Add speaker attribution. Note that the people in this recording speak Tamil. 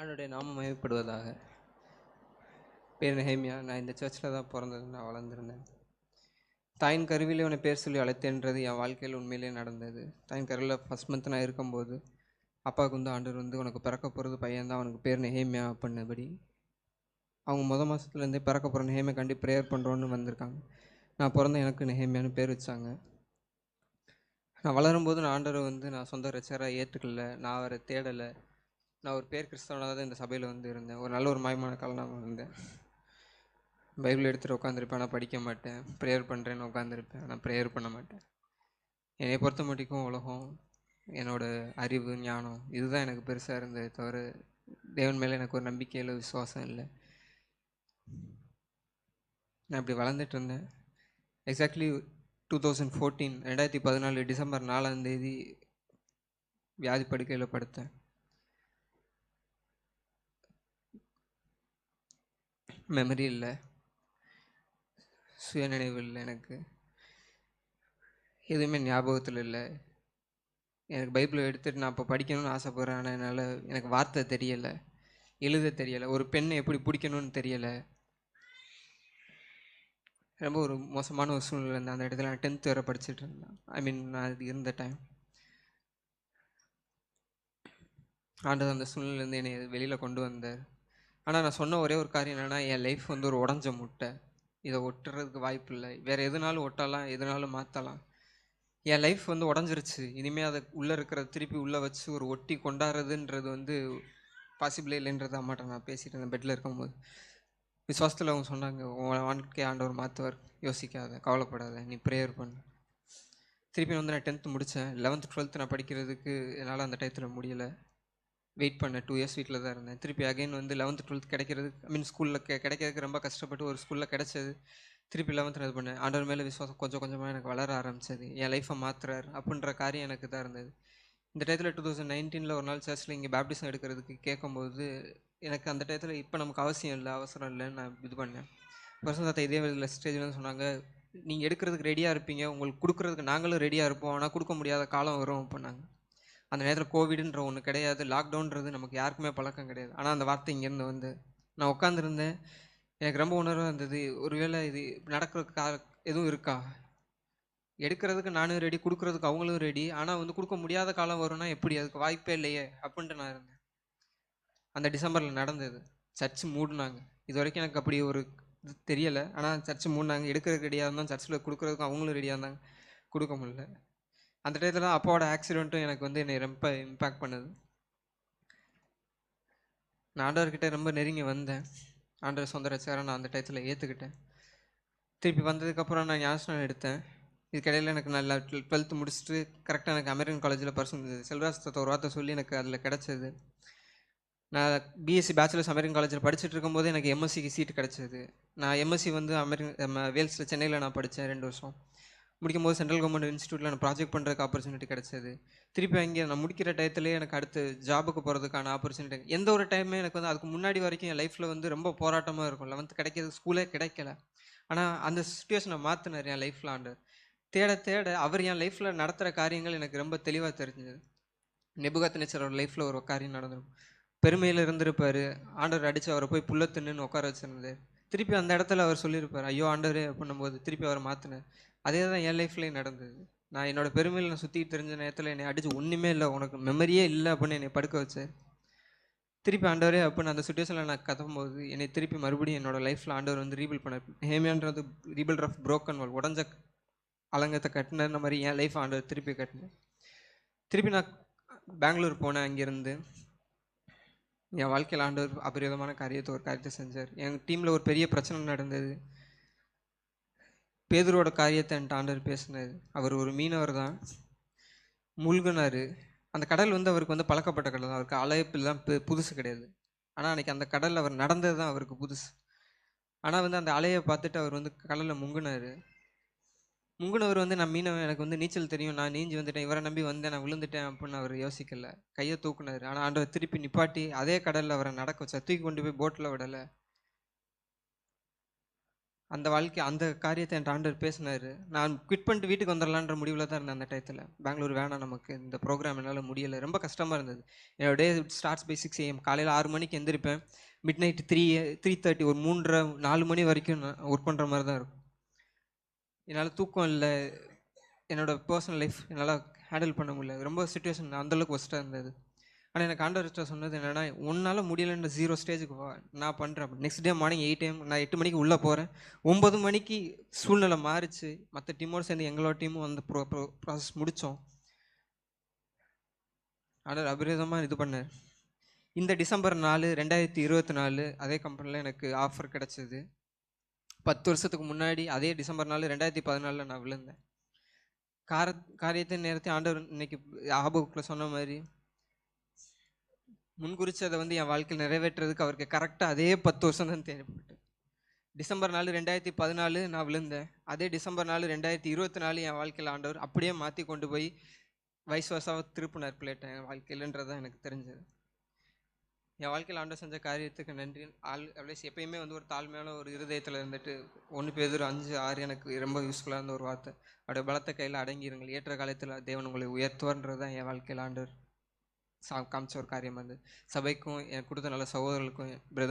Speaker 1: ஆண்டவருடைய நாமம் மயப்படுவதாக பேர் நெஹேமியா நான் இந்த சர்ச்சில் தான் பிறந்தது நான் வளர்ந்துருந்தேன். தாயின் கருவியில் உன்னை பேர் சொல்லி அழைத்தேன்றது என் வாழ்க்கையில் உண்மையிலே நடந்தது. தாயின் கருவியில் ஃபஸ்ட் மந்த் நான் இருக்கும்போது அப்பாவுக்கு வந்து ஆண்டவர் வந்து உனக்கு பிறக்க போகிறது பையன் தான் அவனுக்கு பேர் நெஹேமியா பண்ணபடி அவங்க முத மாதத்துலேருந்தே பிறக்க போகிற நெஹேமியா கண்டி ப்ரேயர் பண்ணுறோன்னு வந்திருக்காங்க. நான் பிறந்த எனக்கு நெஹேமியான்னு பேர் வச்சாங்க. நான் வளரும்போது நான் ஆண்டரை வந்து நான் சொந்த ரச்சராக ஏற்றுக்கல நான் அவரை தேடலை. நான் ஒரு பேர் கிறிஸ்தவனாக தான் இந்த சபையில் வந்து இருந்தேன். ஒரு நல்ல ஒரு மாயமான காலம் நான் இருந்தேன் பைபிள் எடுத்துகிட்டு உட்காந்துருப்பேன் ஆனால் படிக்க மாட்டேன். ப்ரேயர் பண்ணுறேன்னு உட்காந்துருப்பேன் ஆனால் ப்ரேயர் பண்ண மாட்டேன். என்னை பொறுத்த மட்டுக்கும் உலகம் என்னோட அறிவு ஞானம் இதுதான் எனக்கு பெருசாக இருந்தது தவிர தேவன் மேலே எனக்கு ஒரு நம்பிக்கையில் விசுவாசம் இல்லை. நான் இப்படி வளர்ந்துட்டு இருந்தேன். எக்ஸாக்ட்லி டூ தௌசண்ட் ஃபோர்டீன் ரெண்டாயிரத்தி பதினாலு டிசம்பர் நாலாம் தேதி வியாதி படுக்கையில் படுத்தேன். மெமரி இல்லை. சுயநினைவு இல்லை எனக்கு. எதுவுமே ஞாபகத்தில் இல்லை. எனக்கு பைபிளை எடுத்துகிட்டு நான் இப்போ படிக்கணும்னு ஆசைப்பட்றேன். ஆனால் என்னால் எனக்கு வார்த்தை தெரியலை. எழுத தெரியலை. ஒரு பெண்ணை எப்படி பிடிக்கணும்னு தெரியலை. ரொம்ப ஒரு மோசமான ஒரு சூழ்நிலை இருந்தேன் அந்த இடத்துல நான் டென்த்து வரை படிச்சுட்டு இருந்தேன். ஐ மீன் நான் அது இருந்த டைம் ஆண்டவர் அந்த சூழ்நிலேருந்து என்னை வெளியில் கொண்டு வந்தார். ஆனால் நான் சொன்ன ஒரே ஒரு காரியம் என்னென்னா என் லைஃப் வந்து ஒரு உடஞ்ச முட்டை. இதை ஒட்டுறதுக்கு வாய்ப்பு இல்லை. வேறு எதுனாலும் ஒட்டலாம் எதுனாலும் மாற்றலாம் என் லைஃப் வந்து உடஞ்சிருச்சு. இனிமேல் அதை உள்ளே இருக்கிறத திருப்பி உள்ளே வச்சு ஒரு ஒட்டி கொண்டாடுறதுன்றது வந்து பாசிபிளே இல்லைன்றது அம்மாட்ட நான் பேசிட்டு இருந்தேன் பெட்டில் இருக்கும்போது. விசுவாசத்தில் அவங்க சொன்னாங்க உன் வாழ்க்கை ஆண்டவர் மாற்றுவார் யோசிக்காத கவலைப்படாத. நீ ப்ரேயர் பண்ணு. திருப்பி வந்து நான் டென்த்து முடித்தேன் லெவன்த்து டுவெல்த்து நான் படிக்கிறதுக்கு என்னால் அந்த டயத்தில் முடியலை. வெயிட் பண்ணேன். டூ இயர்ஸ் வீட்டில் தான் இருந்தேன். திருப்பி அகைன் வந்து லெவன்த்து டுவெல்த் கிடைக்கிறது ஐ மீன் ஸ்கூலில் கெ கிடைக்கிறதுக்கு ரொம்ப கஷ்டப்பட்டு ஒரு ஸ்கூலில் கிடச்சது. திருப்பி லெவன்த்தில் இது பண்ணேன். ஆண்டவர் மேலே விசுவாசம் கொஞ்சம் கொஞ்சமாக எனக்கு வளர ஆரம்பிச்சது. என் லைஃப்பை மாற்றுறார் அப்படின்ற காரியம் எனக்கு தான் இருந்தது. இந்த டயத்தில் டூ தௌசண்ட் நைன்டீனில் ஒரு நாள் சர்ச்சில் இங்கே பேப்டிசம் எடுக்கிறதுக்கு கேட்கும்போது எனக்கு அந்த டயத்தில் இப்போ நமக்கு அவசியம் இல்லை அவசரம் இல்லைன்னு நான் இது பண்ணேன். பர்சன் தாத்தா இதே வேலையில் ஸ்டேஜில் சொன்னாங்க நீங்கள் எடுக்கிறதுக்கு ரெடியாக இருப்பீங்க. உங்களுக்கு கொடுக்குறதுக்கு நாங்களும் ரெடியாக இருப்போம். ஆனால் கொடுக்க முடியாத காலம் வரும் அப்படின்னாங்க. அந்த நேரத்தில் கோவிடுன்ற ஒன்று கிடையாது. லாக்டவுன்றது நமக்கு யாருக்குமே பழக்கம் கிடையாது. ஆனால் அந்த வார்த்தை இங்கேருந்து வந்து நான் உட்காந்துருந்தேன் எனக்கு ரொம்ப உணர்வாக இருந்தது ஒருவேளை இது நடக்கிற கா எதுவும் இருக்கா? எடுக்கிறதுக்கு நானும் ரெடி கொடுக்குறதுக்கு அவங்களும் ரெடி ஆனால் வந்து கொடுக்க முடியாத காலம் வரும்னா எப்படி? அதுக்கு வாய்ப்பே இல்லையே அப்படின்ட்டு நான் இருந்தேன். அந்த டிசம்பரில் நடந்தது. சர்ச்சு மூடினாங்க. இது வரைக்கும் எனக்கு அப்படி ஒரு இது தெரியலை. ஆனால் சர்ச்சு மூடினாங்க. எடுக்கிறதுக்கு ரெடியாக இருந்தால் சர்ச்சில் கொடுக்குறதுக்கும் அவங்களும் ரெடியாக இருந்தாங்க. கொடுக்க முடியல. அந்த டயத்தில் அப்பாவோட ஆக்சிடெண்ட்டும் எனக்கு வந்து என்னை ரொம்ப இம்பேக்ட் பண்ணுது. நான் ஆண்டவர்கிட்ட ரொம்ப நெருங்கி வந்தேன். ஆண்டவர் சொந்த ரசிகரை நான் அந்த டயத்தில் ஏற்றுக்கிட்டேன் திருப்பி வந்ததுக்கப்புறம் நான் ஞாசனம் எடுத்தேன். இதுக்கிடையில் எனக்கு நல்லா டுவெல்த்து முடிச்சுட்டு கரெக்டாக எனக்கு அமெரிக்கன் காலேஜில் பர்சன் செல்வராசத்தை ஒரு வார்த்தை சொல்லி எனக்கு அதில் கிடச்சிது. நான் பிஎஸ்சி பேச்சுலர்ஸ் அமெரிக்கன் காலேஜில் படிச்சுட்டு இருக்கும்போது எனக்கு எம்எஸ்சிக்கு சீட் கிடச்சிது. நான் எம்எஸ்சி வந்து அமெரிக்கன் வேல்ஸில் சென்னையில் நான் படித்தேன் ரெண்டு வருஷம். முடிக்கும் போது சென்ட்ரல் கவர்மெண்ட் இன்ஸ்டியூட்டில் நான் ப்ராஜெக்ட் பண்ணுறதுக்கு ஆப்பர்ச்சுனிட்டி கிடச்சிது. திருப்பி அங்கே நான் முடிக்கிற டயத்துலேயே எனக்கு அடுத்து ஜாபுக்கு போகிறதுக்கான ஆப்பர்ச்சுனிட்டி எந்த ஒரு டைமே எனக்கு வந்து அதுக்கு முன்னாடி வரைக்கும் என் லைஃப்பில் வந்து ரொம்ப போராட்டமாக இருக்கும். லெவன்த்து கிடைக்கிறது ஸ்கூலே கிடைக்கல. ஆனால் அந்த சுச்சுவேஷனை மாற்றினார் என் லைஃப்பில் ஆண்டு. தேட தேட அவர் என் லைஃப்பில் நடத்துகிற காரியங்கள் எனக்கு ரொம்ப தெளிவாக தெரிஞ்சது. நெபுகத் நேச்சரோட லைஃப்பில் ஒரு காரியம் நடந்துடும் பெருமையில் இருந்திருப்பார். ஆண்டவர் அடித்து அவரை போய் புள்ள தின்னுன்னு உட்கார வச்சுருந்தார். திருப்பி அந்த இடத்துல அவர் சொல்லியிருப்பார் ஐயோ ஆண்டவரே அப்படின்னும் போது திருப்பி அவர் மாற்றினார் அதே தான் என் லைஃப்லேயும் நடந்தது. நான் என்னோட பெருமையில் நான் சுற்றி தெரிஞ்ச நேரத்தில் என்னை அடித்து ஒன்றுமே இல்லை. உனக்கு மெமரியே இல்லை அப்படின்னு என்னை படுக்க வச்சேன் திருப்பி ஆண்டவரே அப்படின்னு அந்த சுச்சுவேஷனில் நான் கதம்போது என்னை திருப்பி மறுபடியும் என்னோடய லைஃப்பில் ஆண்டவர் வந்து ரீபில் பண்ண ஹேமியான்றது ரீபில் ஆஃப் புரோக்கன் வால் உடஞ்ச அலங்கத்தை கட்டின மாதிரி என் லைஃப் ஆண்டவர் திருப்பி கட்டினேன் திருப்பி நான் பெங்களூர் போனேன் அங்கேருந்து. என் வாழ்க்கையில் ஆண்டவர் அபரிதமான காரியத்தை ஒரு காரியத்தை செஞ்சார். எங்கள் டீமில் ஒரு பெரிய பிரச்சனை நடந்தது. பேதரோட காரியத்தை என்கிட்ட ஆண்டவர் பேசினார். அவர் ஒரு மீனவர் தான் முழுகினார். அந்த கடல் வந்து அவருக்கு வந்து பழக்கப்பட்ட கடல். தான் அவருக்கு அழைப்புலாம் புதுசு கிடையாது. ஆனால் அன்றைக்கி அந்த கடலில் அவர் நடந்தது தான் அவருக்கு புதுசு. ஆனால் வந்து அந்த அலையை பார்த்துட்டு அவர் வந்து கடலில் முங்கினார். முங்கினவர் வந்து நான் மீனவன் எனக்கு வந்து நீச்சல் தெரியும். நான் நீஞ்சி வந்துட்டேன். இவரை நம்பி வந்தேன். நான் விழுந்துட்டேன் அப்படின்னு அவர் யோசிக்கல. கையை தூக்குனார். ஆனால் ஆண்டவர் திருப்பி நிப்பாட்டி அதே கடலில் அவரை நடக்க வச்சா தூக்கி கொண்டு போய் போட்டில் விடலை. அந்த வாழ்க்கை அந்த காரியத்தை என் ஆண்டவர் பேசினார். நான் குவிட் பண்ணிட்டு வீட்டுக்கு வந்துடலான்ற முடிவில் தான் இருந்தேன் அந்த டயத்தில். பெங்களூர் வேணாம் நமக்கு. இந்த ப்ரோக்ராம் என்னால் முடியலை. ரொம்ப கஷ்டமாக இருந்தது. என்னோட day starts by six AM காலையில் ஆறு மணிக்கு எந்திரிப்பேன். Midnight three three thirty ஒரு மூன்றரை நாலு மணி வரைக்கும் நான் ஒர்க் பண்ணுற மாதிரி தான் இருக்கும். என்னால் தூக்கம் இல்லை. என்னோட பர்சனல் லைஃப் என்னால் ஹேண்டில் பண்ண முடியல. ரொம்ப சுச்சுவேஷன் அந்தளவுக்கு ஒஸ்ட்டாக இருந்தது. ஆனால் எனக்கு ஆண்டவர்கிட்ட சொன்னது என்னென்னா உன்னால் முடியலன்ற ஜீரோ ஸ்டேஜுக்கு வா நான் பண்ணுறேன் next day morning eight AM நான் எட்டு மணிக்கு உள்ளே போகிறேன் ஒம்பது மணிக்கு சூழ்நிலை மாறிச்சு. மற்ற டீமோடு சேர்ந்து எங்களோட டீமும் அந்த ப்ரோ ப்ரோ ப்ராசஸ் முடித்தோம் ஆண்டவர் அபிரதமாக இது பண்ணார். இந்த டிசம்பர் நாலு ரெண்டாயிரத்தி இருபத்தி நாலு அதே கம்பெனியில் எனக்கு ஆஃபர் கிடச்சிது. பத்து வருஷத்துக்கு முன்னாடி அதே டிசம்பர் நாலு ரெண்டாயிரத்தி பதினாலில் நான் விழுந்தேன். கார காரியத்தை நேரத்தை ஆண்டவர் இன்னைக்கு ஆபோக்கில் சொன்ன மாதிரி முன்குறிச்சதை வந்து என் வாழ்க்கையில் நிறைவேற்றுறதுக்கு அவருக்கு கரெக்டாக அதே பத்து வருஷம் தான் தேவைப்பட்டு. டிசம்பர் நாலு ரெண்டாயிரத்தி பதினாலு நான் விழுந்தேன். அதே டிசம்பர் நாலு ரெண்டாயிரத்தி இருபத்தி நாலு என் வாழ்க்கையில் ஆண்டவர் அப்படியே மாற்றி கொண்டு போய் வயசு வயசாக திருப்பினார் பிளேட்டை என் வாழ்க்கையிலன்றது தான் எனக்கு தெரிஞ்சது. என் வாழ்க்கையில் ஆண்டவர் செஞ்ச காரியத்துக்கு நன்றி. ஆள் அப்படியே எப்பயுமே வந்து ஒரு தாழ்மையான ஒரு இருதயத்தில் இருந்துட்டு ஒன்று பேர் அஞ்சு ஆறு எனக்கு ரொம்ப யூஸ்ஃபுல்லாக இருந்த ஒரு வார்த்தை. அப்படியே பலத்த கையில் அடங்கிடுங்கள் ஏற்ற காலத்தில் தேவன் உங்களை உயர்த்துவார்ன்றது தான் என் வாழ்க்கையில் ஆண்டவர். சா காமிச்ச ஒரு காரியம் வந்து சபைக்கும் என் கொடுத்த நல்ல சகோதரர்களுக்கும் பிரதர்